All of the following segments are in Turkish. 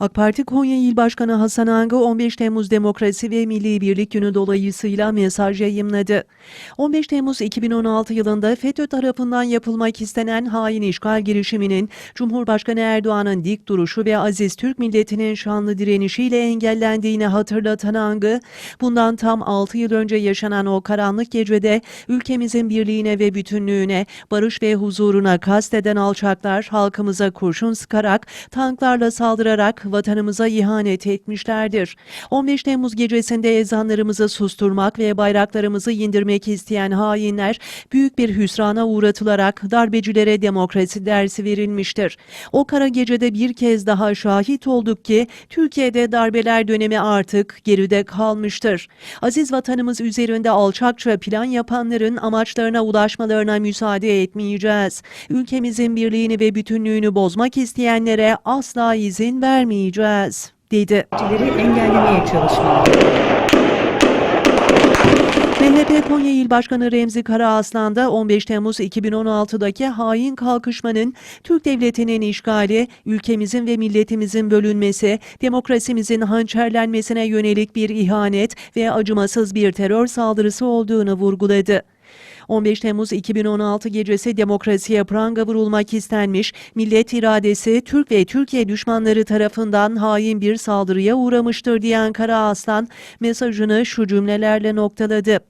AK Parti Konya İl Başkanı Hasan Angı 15 Temmuz Demokrasi ve Milli Birlik Günü dolayısıyla mesaj yayımladı. 15 Temmuz 2016 yılında FETÖ tarafından yapılmak istenen hain işgal girişiminin Cumhurbaşkanı Erdoğan'ın dik duruşu ve aziz Türk milletinin şanlı direnişiyle engellendiğini hatırlatan Angı, bundan tam 6 yıl önce yaşanan o karanlık gecede ülkemizin birliğine ve bütünlüğüne, barış ve huzuruna kasteden alçaklar halkımıza kurşun sıkarak, tanklarla saldırarak vatanımıza ihanet etmişlerdir. 15 Temmuz gecesinde ezanlarımızı susturmak ve bayraklarımızı indirmek isteyen hainler büyük bir hüsrana uğratılarak darbecilere demokrasi dersi verilmiştir. O kara gecede bir kez daha şahit olduk ki Türkiye'de darbeler dönemi artık geride kalmıştır. Aziz vatanımız üzerinde alçakça plan yapanların amaçlarına ulaşmalarına müsaade etmeyeceğiz. Ülkemizin birliğini ve bütünlüğünü bozmak isteyenlere asla izin vermeyeceğiz, dedi. partileri engellemeye çalışmalı. MHP Konya İl Başkanı Remzi Karaaslan da 15 Temmuz 2016'daki hain kalkışmanın Türk Devleti'nin işgali, ülkemizin ve milletimizin bölünmesi, demokrasimizin hançerlenmesine yönelik bir ihanet ve acımasız bir terör saldırısı olduğunu vurguladı. 15 Temmuz 2016 gecesi demokrasiye pranga vurulmak istenmiş, millet iradesi Türk ve Türkiye düşmanları tarafından hain bir saldırıya uğramıştır diyen Karaaslan mesajını şu cümlelerle noktaladı.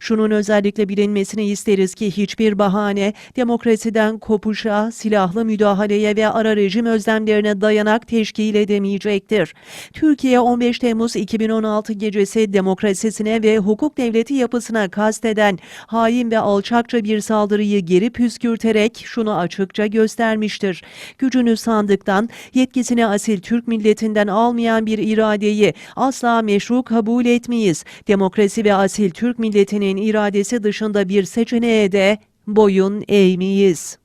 Şunun özellikle bilinmesini isteriz ki hiçbir bahane demokrasiden kopuşa, silahlı müdahaleye ve ara rejim özlemlerine dayanak teşkil edemeyecektir. Türkiye 15 Temmuz 2016 gecesi demokrasisine ve hukuk devleti yapısına kasteden hain ve alçakça bir saldırıyı geri püskürterek şunu açıkça göstermiştir. Gücünü sandıktan, yetkisini asil Türk milletinden almayan bir iradeyi asla meşru kabul etmeyiz. Demokrasi ve asil Türk milletinin iradesi dışında bir seçeneğe de boyun eğmeyiz.